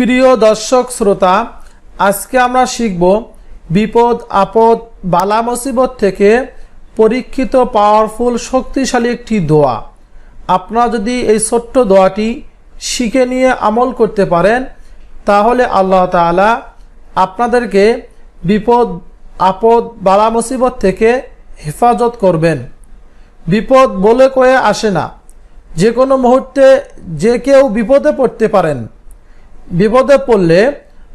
প্রিয় দর্শক শ্রোতা, আজকে আমরা শিখব বিপদ, আপদ, বালা মুসিবত থেকে পরীক্ষিত পাওয়ারফুল শক্তিশালী একটি দোয়া। আপনারা যদি এই ছোট্ট দোয়াটি শিখে নিয়ে আমল করতে পারেন, তাহলে আল্লাহ তাআলা আপনাদেরকে বিপদ, আপদ, বালা মুসিবত থেকে হেফাজত করবেন। বিপদ বলে কয়ে আসে না। যে কোনো মুহূর্তে যে কেউ বিপদে পড়তে পারেন। বিপদে পড়লে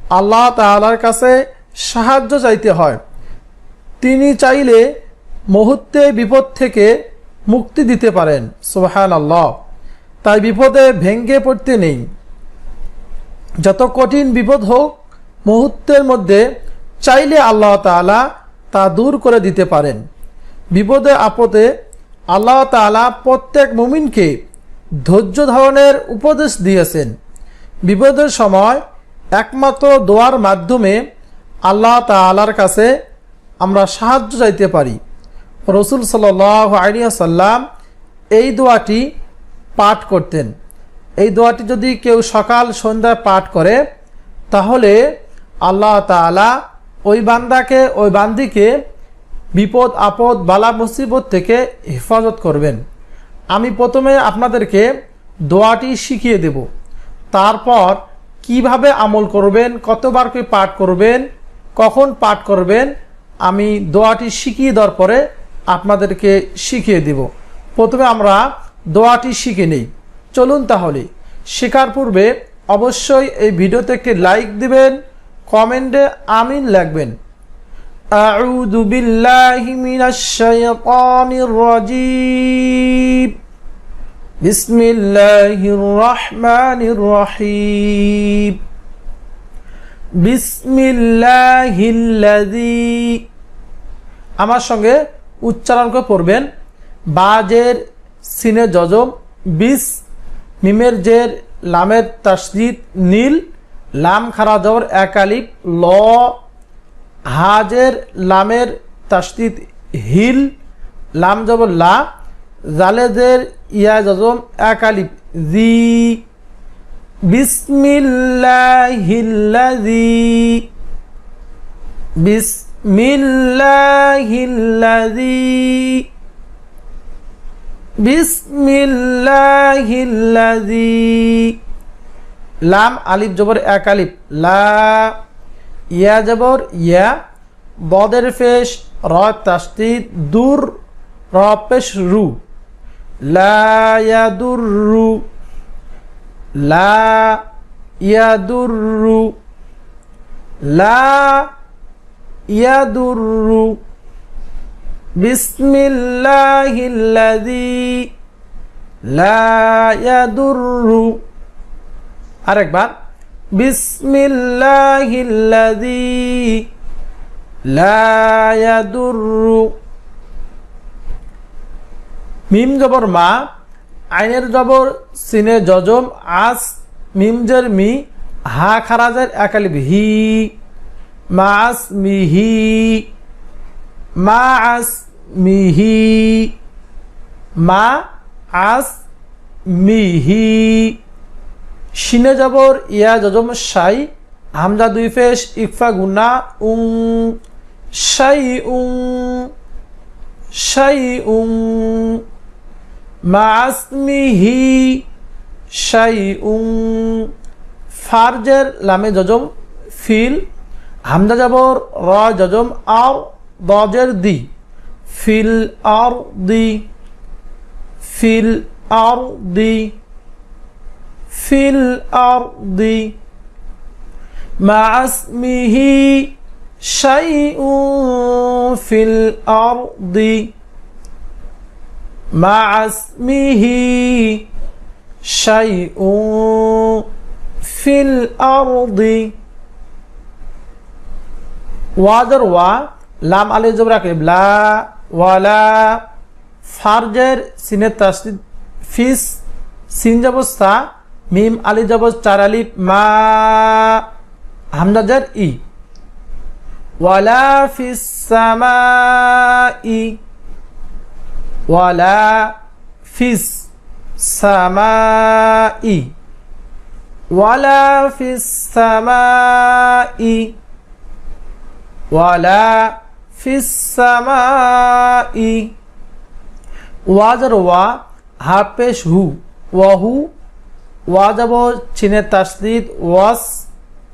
আল্লাহ তাআলার কাছে সাহায্য চাইতে হয়। তিনি চাইলে মুহূর্তে বিপদ থেকে মুক্তি দিতে পারেন। সোহান আল্লাহ তাই বিপদে ভেঙ্গে পড়তে নেই। যত কঠিন বিপদ হোক, মুহূর্তের মধ্যে চাইলে আল্লাহ তাআলা তা দূর করে দিতে পারেন। বিপদে, আপদে আল্লাহ তাআলা প্রত্যেক মুমিনকে ধৈর্য ধারণের উপদেশ দিয়েছেন। বিপদের সময় একমাত্র দোয়ার মাধ্যমে আল্লাহ তাআলার কাছে আমরা সাহায্য চাইতে পারি। রসুল সাল সাল্লাম এই দোয়াটি পাঠ করতেন। এই দোয়াটি যদি কেউ সকাল সন্ধ্যায় পাঠ করে, তাহলে আল্লাহ তাআলা ওই বান্দাকে, ওই বান্দিকে বিপদ, আপদ, বালা, মুসিবত থেকে হেফাজত করবেন। আমি প্রথমে আপনাদেরকে দোয়াটি শিখিয়ে দেব। তারপর কিভাবে আমল করবেন কতবার করে পাঠ করবেন কখন পাঠ করবেন আমি দোয়াটি শিখিয়ে দেওয়ার পরে আপনাদেরকে শিখিয়ে দেব প্রথমে আমরা দোয়াটি শিখে নেই চলুন তাহলে শেখার পূর্বে অবশ্যই এই ভিডিওতে একটি লাইক দিবেন কমেন্টে আমিন লিখবেন أعوذ بالله من الشيطان الرجيم بسم الله الرحمن الرحيم بسم الله الذي আমার সঙ্গে উচ্চারণ করে পড়বেন বাজের সিনে যজম বিস মিমের জের লামের তাসদিদ নীল লাম খারা জবর একালিপ ল হাজের লামের তাসদিদ হিল লাম জবর লা জালেদের ইয়া জজম একালিপ জি। বিসমিল্লাহিল্লাযী। বিসমিল্লাহিল্লাযী। বিসমিল্লাহিল্লাযী। লাম আলিফ জবর এক আলিফ, লা। ইয়া জবর ইয়া, বদের ফেশ, র তাস্তিদ, দূর, র পেশ রু। লা ইয়াদুররু লা ইয়াদুররু লা ইয়াদুররু বিসমিল্লাহিল্লাযী লা ইয়াদুররু আরেকবার বিসমিল্লাহিল্লাযী লা ইয়াদুররু মিম জবর মা, আইনের জবর, সিনে জজম, আস মিমজের মি, হা খারাজের একালিব হি মাস মিহি মা আস মিহি মা আস মিহি শিনে জবর, ইয়া জজম, সাই, হামজা দুই ফেস, ইকফা গুনা, উং, সাই উং সাই উং। মাসমিহি শাই উং ফার্জের লামে যজম, ফিল হামদা জাবর, র জজম আর দজের দি, ফিল আর দি, ফিল আর দি, ফিল আর দি। মাসমিহি শাই উং ফিল আর দি। مع اسمه شيء في الأرض ওয়াজর ওয়া লাম আলী জবরা লা ওয়ালা ফারজের সিনে তাসদিদ ফিস সিন জবস্তা মিম আলী জবজ চার আলিফ মা হামদাজার ই ওয়ালা ফিস সামাই ওয়ালা ফিস সামাই। ওয়ালা ফিস সামাই। ওয়ালা ফিস সামাই। ওয়াজার ওয়া হাফেশ হু। ওয়াহু ওয়া যাব চিনে তাসলিদ, ওয়াস,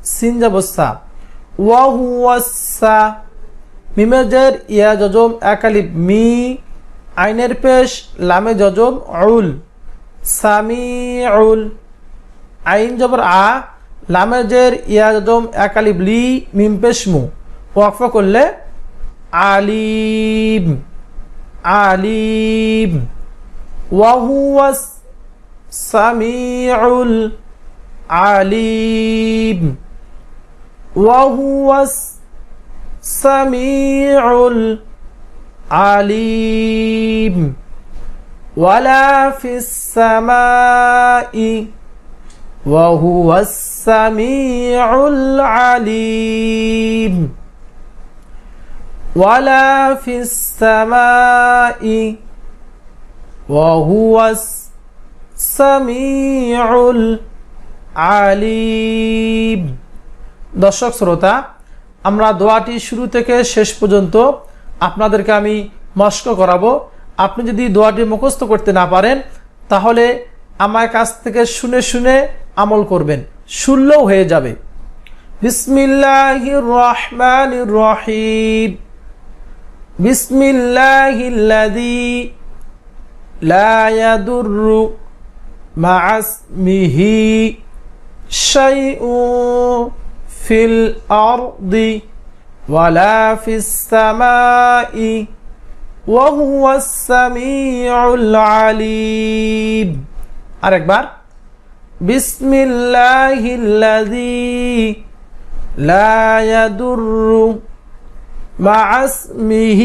সিন যাব ওয়াহু ওয়াসা মিমেজের ইয়া জজম একালিপ মি। আইনের পেশ লামে যজম উল, সামিউল। আইন জবর আ, লামে লামেজের ইয়া যজম একালিপ লি মিম পেশ মু। ওয়াকফা করলে আলিম আলিম। ওয়াহুয়া সামিউল আলিম। ওয়াহুয়া সামিউল আলিম ولا في السماء وهو السميع العليم ولا في السماء وهو السميع العليم দর্শক শ্রোতা আমরা দোয়াটি শুরু থেকে শেষ পর্যন্ত আপনাদেরকে আমি মস্ক করাবো। আপনি যদি দোয়াটি মুখস্থ করতে না পারেন, তাহলে আমার কাছ থেকে শুনে শুনে আমল করবেন। শুনলেও হয়ে যাবে। বিসমিল্লাহির রহমানির রহিম বিসমিল্লাহিল্লাযী লা ইয়াদুররু মা ইসমিহি শাইউন ফিল ওয়ালা ফিস সামাই وهو السميع العليم আরেকবার بسم الله الذي لا يضر مع اسمه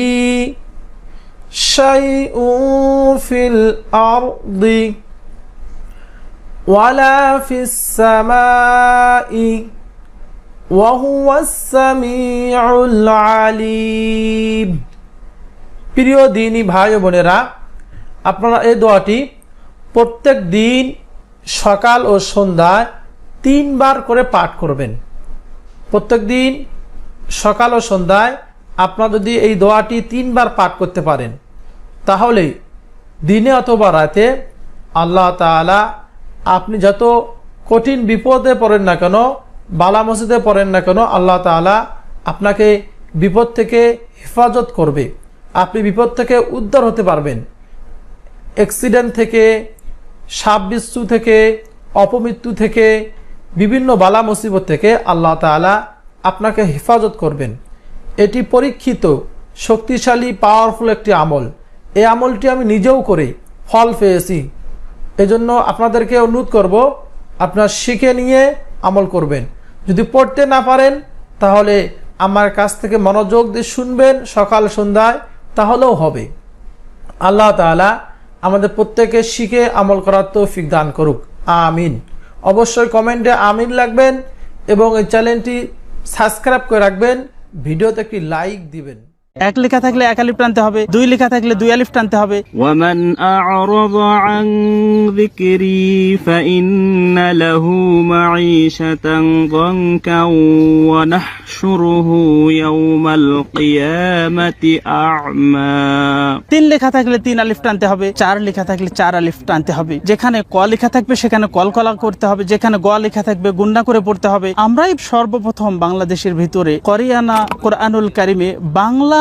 شيء في الأرض ولا في السماء ওয়াহুয়া সামিউল আলিম। প্রিয় দিনী ভাই বোনেরা, আপনারা এই দোয়াটি প্রত্যেক দিন সকাল ও সন্ধ্যায় তিনবার করে পাঠ করবেন। প্রত্যেক দিন সকাল ও সন্ধ্যায় আপনারা যদি এই দোয়াটি তিনবার পাঠ করতে পারেন, তাহলে দিনে অথবা রাতে আল্লাহ তালা আপনি যত কঠিন বিপদে পড়েন না কেন বালা মসজিদে পড়েন না কেন, আল্লাহ তাআলা আপনাকে বিপদ থেকে হেফাজত করবে। আপনি বিপদ থেকে উদ্ধার হতে পারবেন। অ্যাক্সিডেন্ট থেকে সাপ বিচ্ছু থেকে, অপমৃত্যু থেকে, বিভিন্ন বালা মুসিবত থেকে আল্লাহ তাআলা আপনাকে হেফাজত করবেন। এটি পরীক্ষিত, শক্তিশালী পাওয়ারফুল একটি আমল। এই আমলটি আমি নিজেও করে ফল পেয়েছি। এজন্য আপনাদেরকে অনুরোধ করব, আপনার শিখে নিয়ে আমল করবেন। যদি পড়তে না পারেন, তাহলে আমার কাছ থেকে মনোযোগ দিয়ে শুনবেন সকাল সন্ধ্যায়, তাহলেও হবে। আল্লাহ তালা আমাদের প্রত্যেকে শিখে আমল করার তৌফিক দান করুক। আমিন। অবশ্যই কমেন্টে আমিন লাগবেন এবং এই চ্যানেলটি সাবস্ক্রাইব করে রাখবেন। ভিডিওতে একটি লাইক দিবেন। এক লেখা থাকলে এক আলিফ টানতে হবে দুই লেখা থাকলে দুই আলিফ টানতে হবে। ওয়ামান তিন লেখা থাকলে তিন আলিফ টানতে হবে চার লেখা থাকলে চার আলিফ টানতে হবে। যেখানে ক লেখা থাকবে সেখানে কল কলা করতে হবে যেখানে গ লেখা থাকবে গুন্ডা করে পড়তে হবে। আমরাই সর্বপ্রথম বাংলাদেশের ভিতরে করিয়ানা কোরআনুল কারিমে বাংলা